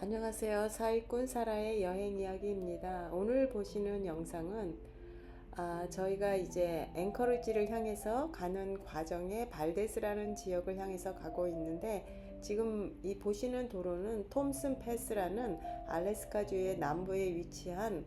안녕하세요. 사익꾼 사라의 여행 이야기입니다. 오늘 보시는 영상은 아, 저희가 이제 앵커리지를 향해서 가는 과정에 발데스라는 지역을 향해서 가고 있는데 지금 이 보시는 도로는 톰슨 패스라는 알래스카주의 남부에 위치한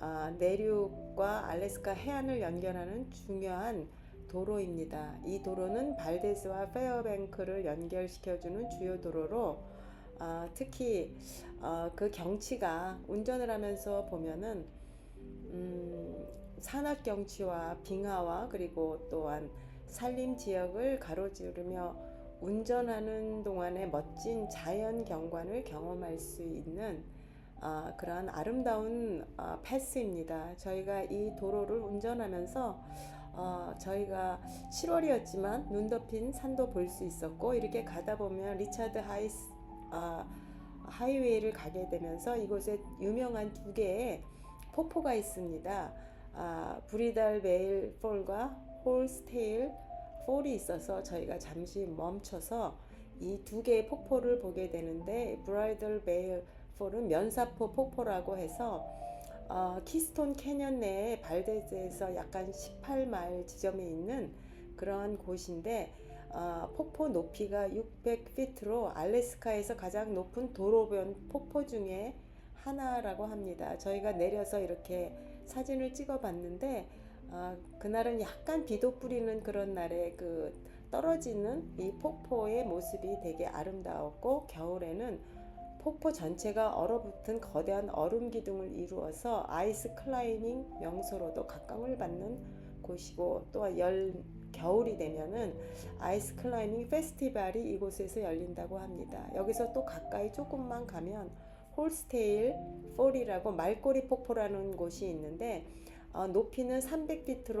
아, 내륙과 알래스카 해안을 연결하는 중요한 도로입니다. 이 도로는 발데스와 페어뱅크를 연결시켜주는 주요 도로로 아, 특히 어, 그 경치가 운전을 하면서 보면은 음, 산악 경치와 빙하와 그리고 또한 산림 지역을 가로지르며 운전하는 동안의 멋진 자연 경관을 경험할 수 있는 아, 그러한 아름다운 아, 패스입니다. 저희가 이 도로를 운전하면서 어, 저희가 7월이었지만 눈 덮인 산도 볼 수 있었고 이렇게 가다 보면 리차드 하이스 아, 하이웨이를 가게 되면서 이곳에 유명한 두 개의 폭포가 있습니다. 아, 브리달 베일 폴과 홀스테일 폴이 있어서 저희가 잠시 멈춰서 이 두 개의 폭포를 보게 되는데 브라이덜 베일 폴은 면사포 폭포라고 해서 어, 키스톤 캐년 내에 발데즈에서 약간 18마일 지점에 있는 그런 곳인데 어, 폭포 높이가 600피트로 알래스카에서 가장 높은 도로변 폭포 중에 하나라고 합니다. 저희가 내려서 이렇게 사진을 찍어 봤는데 어, 그날은 약간 비도 뿌리는 그런 날에 그 떨어지는 이 폭포의 모습이 되게 아름다웠고 겨울에는 폭포 전체가 얼어붙은 거대한 얼음 기둥을 이루어서 아이스 클라이밍 명소로도 각광을 받는 곳이고 또열 겨울이 되면은 아이스 클라이밍 페스티벌이 이곳에서 열린다고 합니다. 여기서 또 가까이 조금만 가면 홀스테일 폴이라고 말꼬리 폭포라는 곳이 있는데 어, 높이는 300피트로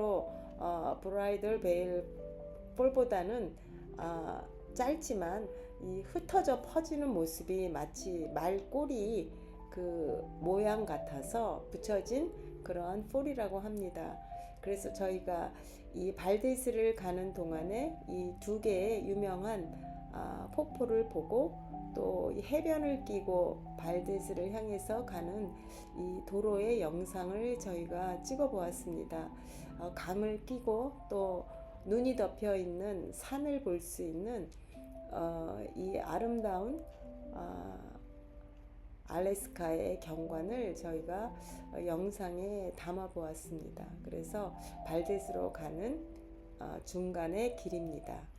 어, 브라이덜 베일 폴보다는 어, 짧지만 이 흩어져 퍼지는 모습이 마치 말꼬리 그 모양 같아서 붙여진 그러한 폴이라고 합니다. 그래서 저희가 이 발데스를 가는 동안에 이 두 개의 유명한 아, 폭포를 보고 또 이 해변을 끼고 발데스를 향해서 가는 이 도로의 영상을 저희가 찍어 보았습니다. 어, 강을 끼고 또 눈이 덮여 있는 산을 볼 수 있는 어, 이 아름다운 아, 알래스카의 경관을 저희가 어, 영상에 담아 보았습니다. 그래서 발데스로 가는 어, 중간의 길입니다.